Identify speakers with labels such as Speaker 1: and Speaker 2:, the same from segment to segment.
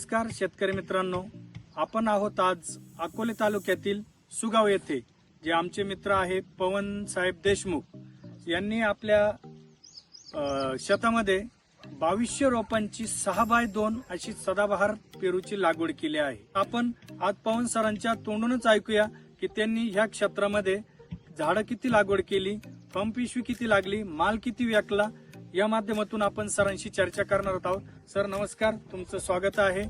Speaker 1: नमस्कार शेतकरी मित्रांनो. आपण आहोत आज अकोले तालुक्यातील सुगाव येथे जे आमचे मित्र आहे पवन साहेब देशमुख. यांनी आपल्या शेतामध्ये बावीसशे रोपांची सहा बाय दोन अशी सदाबहार पेरूची लागवड केली आहे. आपण आज पवन सरांच्या तोंडूनच ऐकूया की त्यांनी ह्या क्षेत्रामध्ये झाडं किती लागवड केली पंप पिशवी किती लागली माल किती विकला या माध्यमातून आपण सरांशी चर्चा करणार आहोत. सर नमस्कार. तुमचं स्वागत आहे.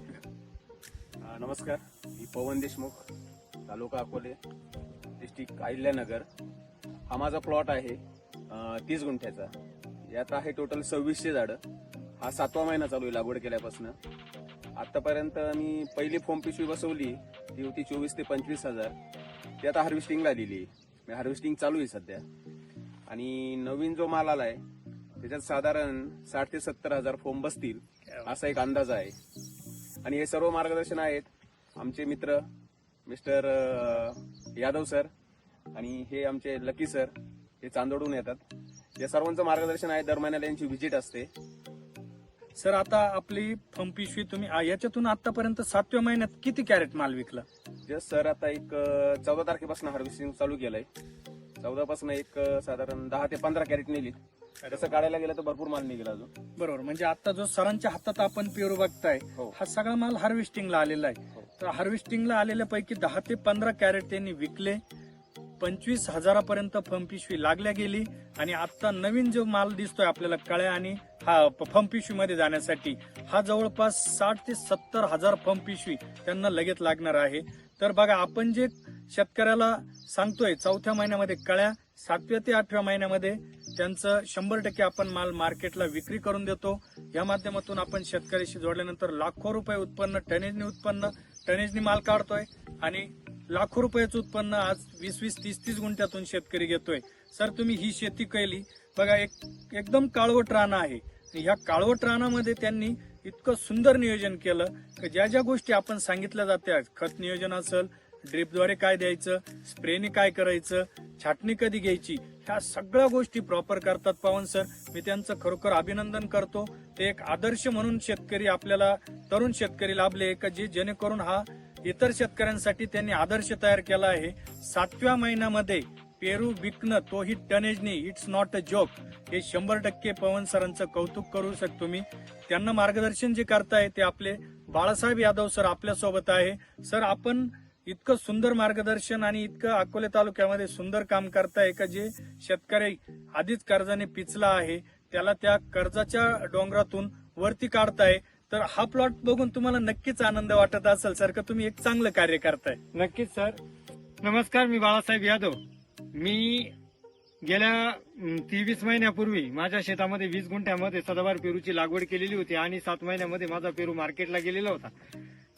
Speaker 2: नमस्कार. मी पवन देशमुख तालुका अकोले डिस्ट्रिक्ट अहिल्यानगर. हा माझा प्लॉट आहे तीस गुंठ्याचा. यात आहे टोटल सव्वीसशे झाडं. हा सातवा महिना चालू आहे लागवड केल्यापासून. आतापर्यंत मी पहिली फोम पिशवी बसवली ती होती चोवीस ते पंचवीस हजार. ती आता हार्वेस्टिंगला दिली आहे. हार्वेस्टिंग चालू आहे सध्या. आणि नवीन जो माल आला आहे त्याच्यात साधारण साठ ते सत्तर हजार फोम बसतील असा एक अंदाज आहे. आणि हे सर्व मार्गदर्शन आहेत आमचे मित्र मिस्टर यादव सर आणि हे आमचे लकी सर हे चांदोडून येतात. या सर्वांचं मार्गदर्शन आहे दर महिन्याला यांची व्हिजिट असते.
Speaker 1: सर आता आपली पंप पिशवी तुम्ही आ, याच्यातून आतापर्यंत सातव्या महिन्यात किती कॅरेट माल विकला?
Speaker 2: जस्ट सर आता एक चौदा तारखेपासून हार्वेस्टिंग चालू केलंय. चौदा पासून एक साधारण दहा ते पंधरा कॅरेट नेली तसं काढायला गेलं तर भरपूर माल निघेल अजून.
Speaker 1: बरोबर. म्हणजे आता जो सरांच्या हातात आपण पेरू बघताय
Speaker 2: हो.
Speaker 1: हा सगळा माल हार्वेस्टिंगला आलेला
Speaker 2: हो.
Speaker 1: आहे तर हार्वेस्टिंगला आलेल्या पैकी दहा ते पंधरा कॅरेट त्यांनी विकले. पंचवीस हजारापर्यंत फम पिशवी लागल्या गेली. आणि आता नवीन जो माल दिसतोय आपल्याला कळ्या आणि हा फम पिशवी मध्ये जाण्यासाठी हा जवळपास साठ ते सत्तर हजार फम पिशवी त्यांना लगेच लागणार आहे. तर बघा आपण जे शेतकऱ्याला सांगतोय चौथ्या महिन्यामध्ये कळ्या सातव्या ते आठव्या महिन्यामध्ये त्यांचं शंभर टक्के आपण माल मार्केटला विक्री करून देतो या माध्यमातून आपण शेतकऱ्याशी जोडल्यानंतर लाखो रुपये उत्पन्न टनेजनी उत्पन्न टनेजनी माल काढतोय आणि लाखो रुपयाचं उत्पन्न आज वीस वीस तीस तीस गुंठ्यातून शेतकरी घेतोय. सर तुम्ही ही शेती केली. बघा एक एकदम काळवट रान आहे. ह्या काळवट रानामध्ये त्यांनी इतकं सुंदर नियोजन केलं की ज्या ज्या गोष्टी आपण सांगितल्या जात्या खत नियोजन असेल ड्रिपद्वारे काय द्यायचं स्प्रेने काय करायचं छाटणी कधी घ्यायची ह्या सगळ्या गोष्टी प्रॉपर करतात पवन सर मी त्यांचं खरोखर अभिनंदन करतो. ते एक आदर्श म्हणून शेतकरी आपल्याला तरुण शेतकरी लाभले का जे जेणेकरून हा इतर शेतकऱ्यांसाठी त्यांनी आदर्श तयार केला आहे. सातव्या महिन्यामध्ये पेरू विकणं तोही टनेजनी इट्स नॉट अ जोक हे शंभर टक्के पवन सरांचं कौतुक करू शकतो मी. त्यांना मार्गदर्शन जे करताय ते आपले बाळासाहेब यादव सर आपल्यासोबत आहे. सर आपण इतकं सुंदर मार्गदर्शन आणि इतकं अकोले तालुक्यामध्ये सुंदर काम करताय का जे शेतकरी आधीच कर्जाने पिचला आहे त्याला त्या कर्जाच्या डोंगरातून वरती काढताय. तर हा प्लॉट बघून तुम्हाला नक्कीच आनंद वाटत असेल सर का तुम्ही एक चांगलं कार्य करताय?
Speaker 3: नक्कीच सर. नमस्कार मी बाळासाहेब यादव. मी गेल्या तेवीस महिन्यापूर्वी माझ्या शेतामध्ये वीस गुंठ्यामध्ये सदाबार पेरूची लागवड केलेली होती आणि सात महिन्यामध्ये माझा पेरू मार्केटला गेलेला होता.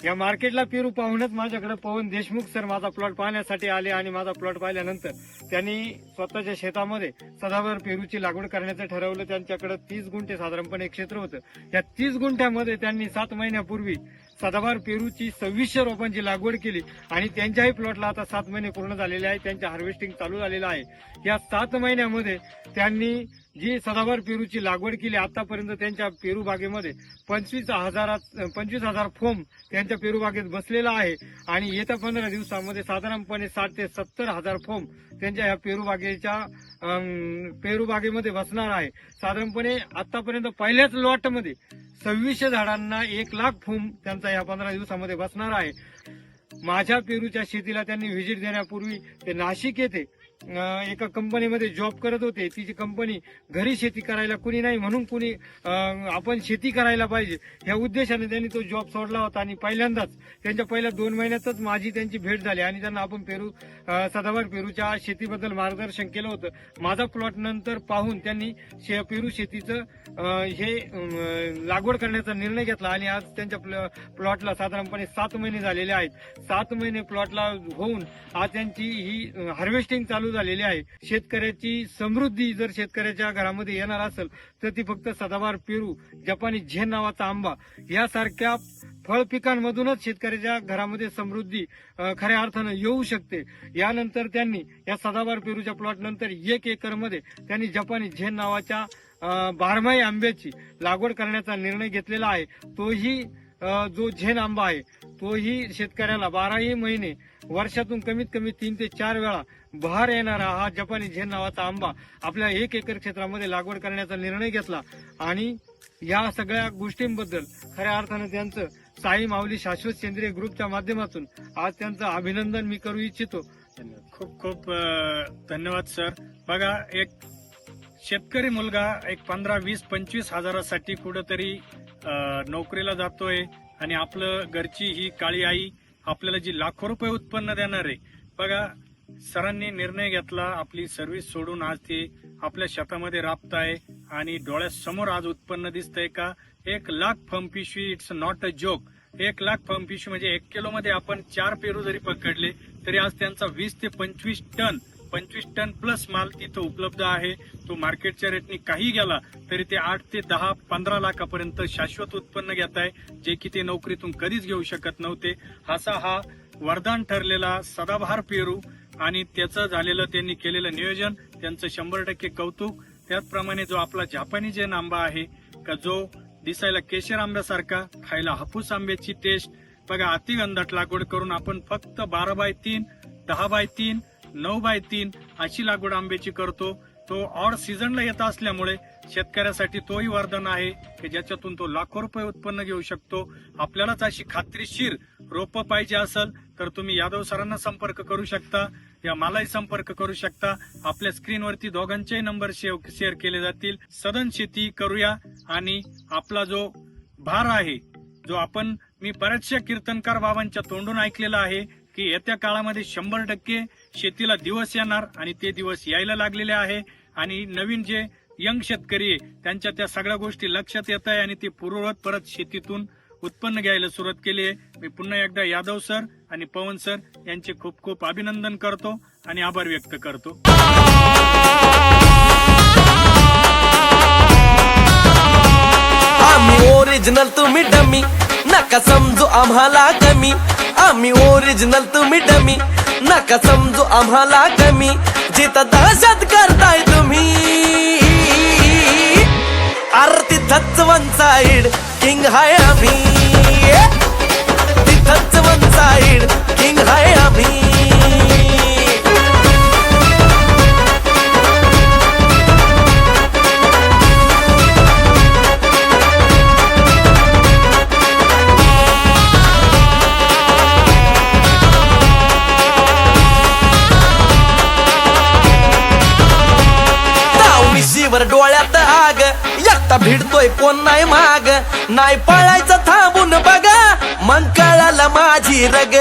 Speaker 3: या मार्केटला पेरू पाहूनच माझ्याकडे पवन देशमुख सर माझा प्लॉट पाहण्यासाठी आले आणि माझा प्लॉट पाहिल्यानंतर त्यांनी स्वतःच्या शेतामध्ये सदाभर पेरूची लागवड करण्याचं ठरवलं. त्यांच्याकडे तीस गुंठे साधारणपणे क्षेत्र होतं. या तीस गुंठ्यामध्ये त्यांनी सात महिन्यापूर्वी सदाभर पेरूची सव्वीसशे रोपांची लागवड केली आणि त्यांच्याही प्लॉटला आता सात महिने पूर्ण झालेले आहे. त्यांच्या हार्वेस्टिंग चालू झालेलं आहे. या सात महिन्यामध्ये त्यांनी जी सदाभर पेरूची लागवड केली आतापर्यंत त्यांच्या पेरू बागेमध्ये पंचवीस हजारात पंचवीस हजार फोम त्यांच्या पेरू बागेत बसलेला आहे. आणि येत्या पंधरा दिवसामध्ये साधारणपणे साठ ते सत्तर हजार फोम त्यांच्या या पेरू बागेच्या पेरू बागेमध्ये बसणार आहे. साधारणपणे आतापर्यंत पहिल्याच लॉटमध्ये सव्वीसशे झाडांना एक लाख फोम त्यांचा या पंधरा दिवसामध्ये बसणार आहे. माझ्या पेरूच्या शेतीला त्यांनी व्हिजिट देण्यापूर्वी ते नाशिक येथे एका कंपनीमध्ये जॉब करत होते. तिची कंपनी घरी शेती करायला कुणी नाही म्हणून कुणी आपण शेती करायला पाहिजे. ह्या उद्देशाने त्यांनी तो जॉब सोडला होता. आणि पहिल्यांदाच त्यांच्या पहिल्या दोन महिन्यातच माझी त्यांची भेट झाली. आणि त्यांना आपण पेरू अं, पेरूच्या शेतीबद्दल मार्गदर्शन केलं होतं. माझा प्लॉट नंतर पाहून त्यांनी शे- पेरू शेतीचं हे लागवड करण्याचा निर्णय घेतला. आणि आज त्यांच्या प्ल- प्लॉटला साधारणपणे सात महिने झालेले आहेत. सात महिने प्लॉटला होऊन आज त्यांची ही हार्वेस्टिंग चालू झालेली आहे. शेतकऱ्याची समृद्धी जर शेतकऱ्याच्या घरामध्ये येणार असेल तर ती फक्त सदाबार पेरू जपानी झेन नावाचा आंबा यासारख्या फळ पिकांमधूनच शेतकऱ्याच्या घरामध्ये समृद्धी खऱ्या अर्थानं येऊ शकते. यानंतर त्यांनी या सदाबार पेरूच्या प्लॉट नंतर एक एकरमध्ये त्यांनी जपानी झेन नावाच्या बारमाही आंब्याची लागवड करण्याचा निर्णय घेतलेला आहे. तोही जो झेन आंबा आहे तोही शेतकऱ्याला बाराही महिने वर्षातून कमीत कमी तीन ते चार वेळा बहार येणारा हा जपानी झेन नावाचा आंबा आपल्या एक एकर क्षेत्रामध्ये लागवड करण्याचा निर्णय घेतला. आणि या सगळ्या गोष्टींबद्दल खऱ्या अर्थानं त्यांचं साई माऊली शाश्वत सेंद्रिय ग्रुपच्या माध्यमातून आज त्यांचं अभिनंदन मी करू इच्छितो.
Speaker 1: खूप खूप धन्यवाद सर. बघा एक शेतकरी मुलगा एक पंधरा वीस पंचवीस हजारासाठी कुठंतरी नोकरीला जातोय आणि आपलं घरची ही काळी आई आपल्याला जी लाखो रुपये उत्पन्न देणार आहे. बघा सरांनी निर्णय घेतला आपली सर्व्हिस सोडून आज ते आपल्या शेतामध्ये राबत आहे आणि डोळ्यासमोर आज उत्पन्न दिसतंय का? एक लाख फम पिशवी इट्स नॉट अ जोक एक लाख फम पिशवी म्हणजे एक किलो मध्ये आपण चार पेरू जरी पकडले तरी आज त्यांचा वीस ते पंचवीस टन पंचवीस टन प्लस माल तिथं उपलब्ध आहे. तो मार्केटच्या रेटने काही गेला तरी ते आठ ते दहा पंधरा लाखापर्यंत शाश्वत उत्पन्न घेत आहे जे की ते नोकरीतून कधीच घेऊ शकत नव्हते. असा हा वरदान ठरलेला सदाबहार पेरू आणि त्याचं झालेलं त्यांनी केलेलं नियोजन त्यांचं शंभर टक्के कौतुक. त्याचप्रमाणे जो आपला जापानी जैन आंबा आहे का जो दिसायला केशर आंब्यासारखा खायला हापूस आंब्याची टेस्ट बघा अतिगंधाट लागवड करून आपण फक्त बारा बाय तीन दहा बाय तीन नऊ बाय तीन अशी लागवड आंब्याची करतो. तो ऑड सीझनला येत असल्यामुळे शेतकऱ्यासाठी तोही वरदान आहे की ज्याच्यातून तो लाखो रुपये उत्पन्न घेऊ शकतो. आपल्यालाच अशी खात्रीशीर रोपं पाहिजे असेल तर तुम्ही यादव सरांना संपर्क करू शकता या मलाही संपर्क करू शकता. आपल्या स्क्रीनवरती दोघांचेही नंबर शेअर केले जातील. सदन शेती करूया आणि आपला जो भार आहे जो आपण मी बऱ्याचशा कीर्तनकार बाबांच्या तोंडून ऐकलेला आहे की येत्या काळामध्ये शंभर टक्के शेतीला दिवस येणार आणि ते दिवस यायला लागलेले आहे. आणि नवीन जे यंग शेतकरी आहे त्यांच्या त्या सगळ्या गोष्टी लक्षात येत आहे आणि ते पूर्ववत परत शेतीतून उत्पन्न घ्यायला सुरुवात केली आहे. मी पुन्हा एकदा यादव सर आणि पवन सर यांचे खूप खूप अभिनंदन करतो आणि आभार व्यक्त करतो.
Speaker 4: आम्ही ओरिजिनल तुम्ही डमी नका समजू आम्हाला कमी. आम्ही ओरिजिनल तुम्ही डमी नका समजू आम्हाला कमी. जिथं दहशत करताय तुम्ही. आरती तिथंच वन साइड किंग हाय आम्ही. तिथंच वन किंग हाय आम्ही. डोळ्यात आग. एकटा भिडतोय कोण नाही माग. नाही पळायचं माझी रग.